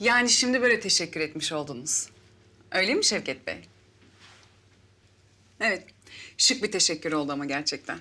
Yani şimdi böyle teşekkür etmiş oldunuz. Öyle mi Şevket Bey? Evet. Şık bir teşekkür oldu ama gerçekten.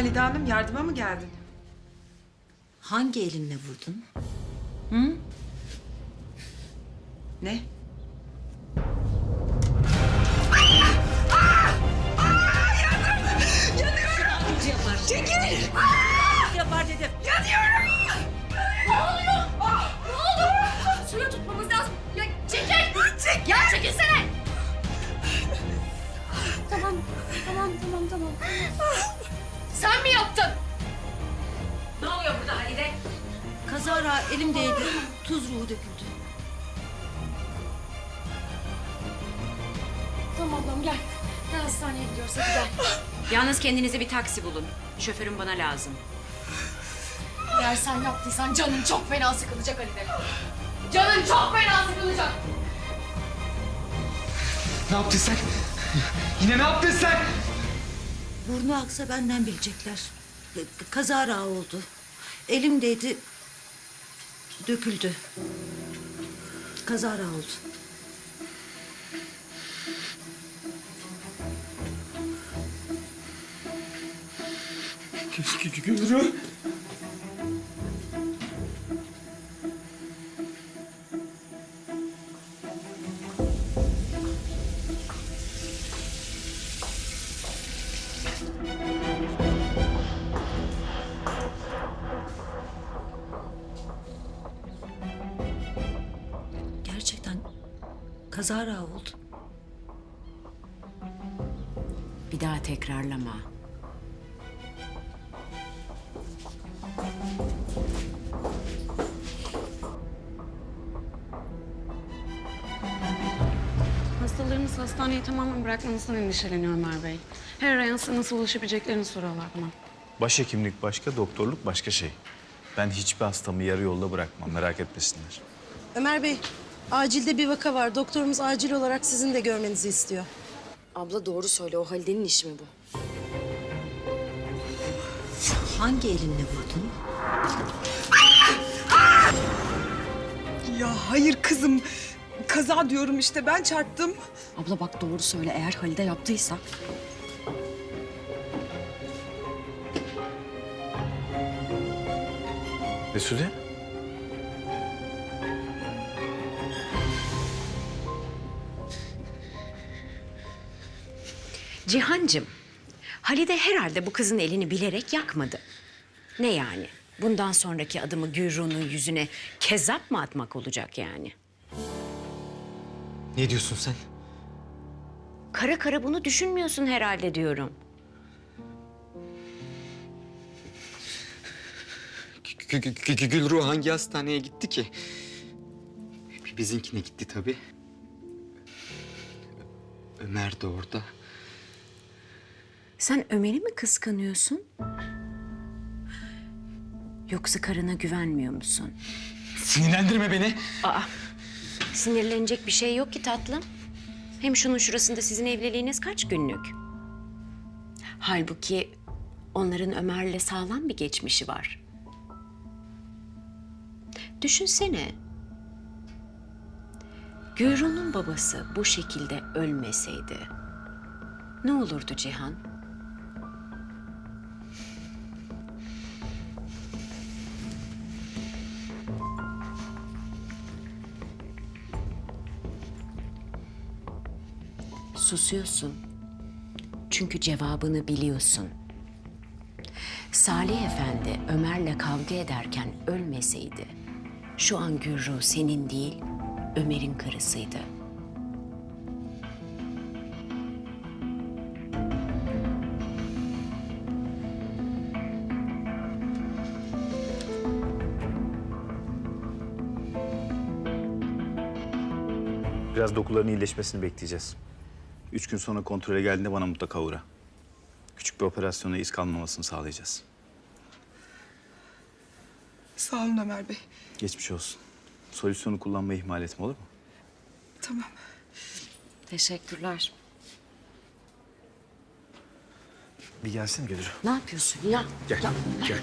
Halide Hanım yardıma mı geldin? Hangi elinle vurdun? Ne? Yapar dedim. Sen mi yaptın? Ne oluyor burada Halide? Kazara elimdeydi. Tuz ruhu döküldü. Tamam tamam gel. Gel hastaneye gidiyoruz hadi gel. Yalnız kendinize bir taksi bulun. Şoförüm bana lazım. Eğer sen yaptıysan canın çok fena sıkılacak Halide. Canın çok fena sıkılacak. Ne yaptın sen? Yine ne yaptın sen? Burnu aksa benden bilecekler. Kazara oldu. Elimdeydi. Döküldü. Kazara oldu. Gülru. Kazara oldu. Bir daha tekrarlama. Hastalarımız hastaneyi tamamen bırakmanızdan endişeleniyor Ömer Bey. Her arayan size nasıl ulaşabileceklerini soruyorlar bana. Başhekimlik başka, doktorluk başka şey. Ben hiçbir hastamı yarı yolda bırakmam, merak etmesinler. Ömer Bey, acilde bir vaka var. Doktorumuz acil olarak sizin de görmenizi istiyor. Abla doğru söyle. O Halide'nin işi mi bu? Hangi elinle vurdun? Ya hayır kızım. Kaza diyorum işte ben çarptım. Abla bak doğru söyle. Eğer Halide yaptıysa... Mesude? Cihancım, Halide herhalde bu kızın elini bilerek yakmadı. Ne yani? Bundan sonraki adımı Gürru'nun yüzüne kezap mı atmak olacak yani? Ne diyorsun sen? Kara kara bunu düşünmüyorsun herhalde diyorum. Gü- Gü- Gü- Gü- Gülru hangi hastaneye gitti ki? Bizimkine gitti tabii. Ö- Ömer de orada. Sen Ömer'i mi kıskanıyorsun? Yoksa karına güvenmiyor musun? Sinirlendirme beni. Aa, sinirlenecek bir şey yok ki tatlım. Hem şunun şurasında sizin evliliğiniz kaç günlük? Halbuki onların Ömer'le sağlam bir geçmişi var. Düşünsene. Gürun'un babası bu şekilde ölmeseydi ne olurdu Cihan? Susuyorsun. Çünkü cevabını biliyorsun. Salih Efendi Ömer'le kavga ederken ölmeseydi, şu an Gürru senin değil, Ömer'in karısıydı. Biraz dokuların iyileşmesini bekleyeceğiz. Üç gün sonra kontrole geldiğinde bana mutlaka uğra. Küçük bir operasyona iz kalmamasını sağlayacağız. Sağ olun Ömer Bey. Geçmiş olsun. Solüsyonu kullanmayı ihmal etme olur mu? Tamam. Teşekkürler. Bir gelsene Gülür. Ne yapıyorsun ya? Gel, gel.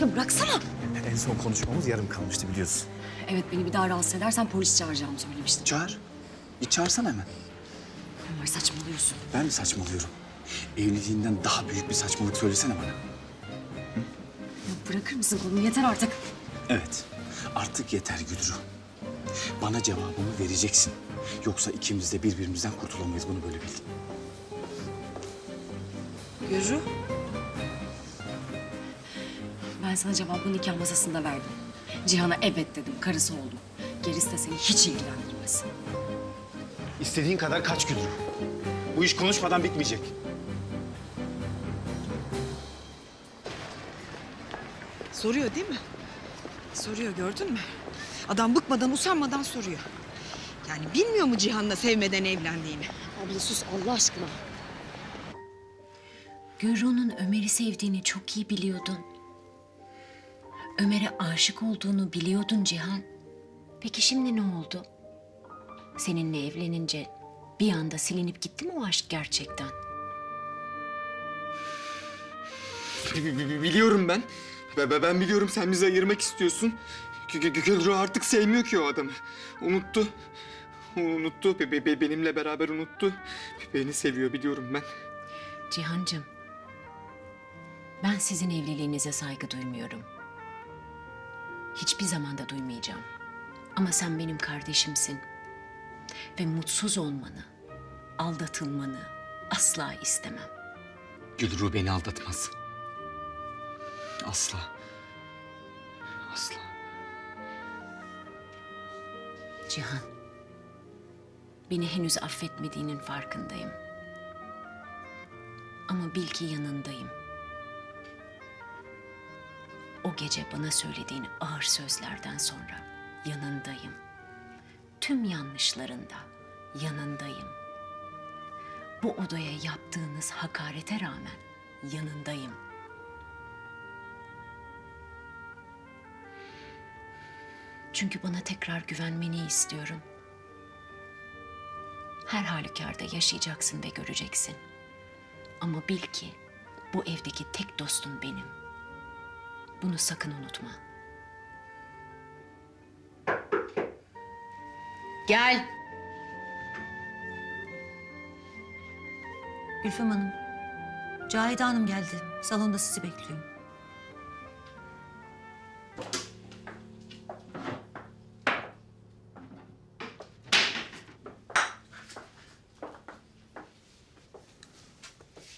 Ya bıraksana. En son konuşmamız yarım kalmıştı biliyorsun. Evet beni bir daha rahatsız edersen polis çağıracağımı söylemiştin. Çağır. Bir çağırsana hemen. Ömer saçmalıyorsun. Ben mi saçmalıyorum? Evliliğinden daha büyük bir saçmalık söylesene bana. Ya bırakır mısın kolumu yeter artık. Evet. Artık yeter Güdürü. Bana cevabımı vereceksin. Yoksa ikimiz de birbirimizden kurtulamayız bunu böyle bil. Yürü. Ben sana cevabı nikah masasında verdim. Cihan'a evet dedim, karısı oldum. Gerisi de seni hiç ilgilendirmez. İstediğin kadar kaç Gülür. Bu iş konuşmadan bitmeyecek. Soruyor değil mi? Soruyor gördün mü? Adam bıkmadan usanmadan soruyor. Yani bilmiyor mu Cihan'la sevmeden evlendiğini? Abla sus Allah aşkına. Gürru'nun Ömer'i sevdiğini çok iyi biliyordun. Ömer'e aşık olduğunu biliyordun Cihan. Peki şimdi ne oldu? Seninle evlenince bir anda silinip gitti mi o aşk gerçekten? Bi- bi- bi- Biliyorum ben. Be- be- Ben biliyorum sen bizi ayırmak istiyorsun. Gü- Gü- Gülru artık sevmiyor ki o adamı. Unuttu. Unuttu. Be- be- be- Benimle beraber unuttu. Beni seviyor biliyorum ben. Cihancığım, ben sizin evliliğinize saygı duymuyorum. Hiçbir zaman da duymayacağım. Ama sen benim kardeşimsin. Ve mutsuz olmanı, aldatılmanı asla istemem. Gülru beni aldatmaz. Asla. Asla. Cihan, beni henüz affetmediğinin farkındayım. Ama bil ki yanındayım. O gece bana söylediğin ağır sözlerden sonra yanındayım. Tüm yanlışlarında yanındayım. Bu odaya yaptığınız hakarete rağmen yanındayım. Çünkü bana tekrar güvenmeni istiyorum. Her halükarda yaşayacaksın ve göreceksin. Ama bil ki bu evdeki tek dostun benim. Bunu sakın unutma. Gel. Gülfem Hanım. Cahide Hanım geldi. Salonda sizi bekliyor.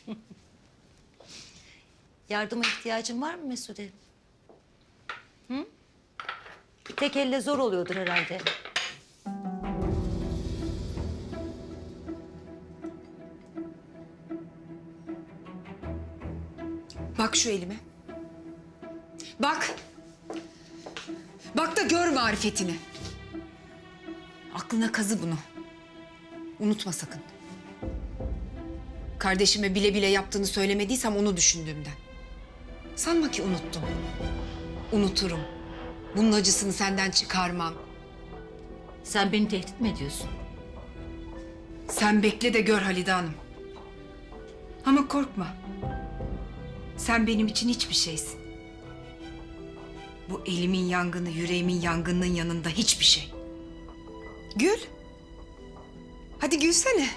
Yardıma ihtiyacın var mı Mesude? Hı? Tek elle zor oluyordur herhalde. Bak şu elime. Bak. Bak da gör marifetini. Aklına kazı bunu. Unutma sakın. Kardeşime bile bile yaptığını söylemediysem onu düşündüğümden. Sanma ki unuttum. Unuturum. Bunun acısını senden çıkarmam. Sen beni tehdit mi ediyorsun? Sen bekle de gör Halide Hanım. Ama korkma. Sen benim için hiçbir şeysin. Bu elimin yangını, yüreğimin yangınının yanında hiçbir şey. Gül. Hadi gülsene.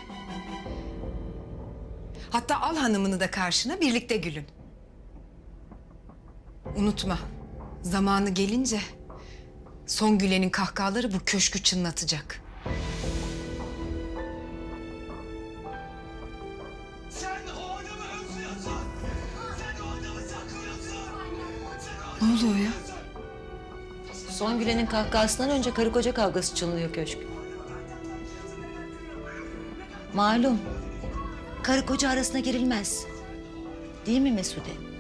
Hatta al hanımını da karşına birlikte gülün. Unutma. Zamanı gelince son gülenin kahkahaları bu köşkü çınlatacak. Oluyor ya? Son gülenin kahkahasından önce karı koca kavgası çalınıyor köşk. Malum. Karı koca arasına girilmez. Değil mi Mesude?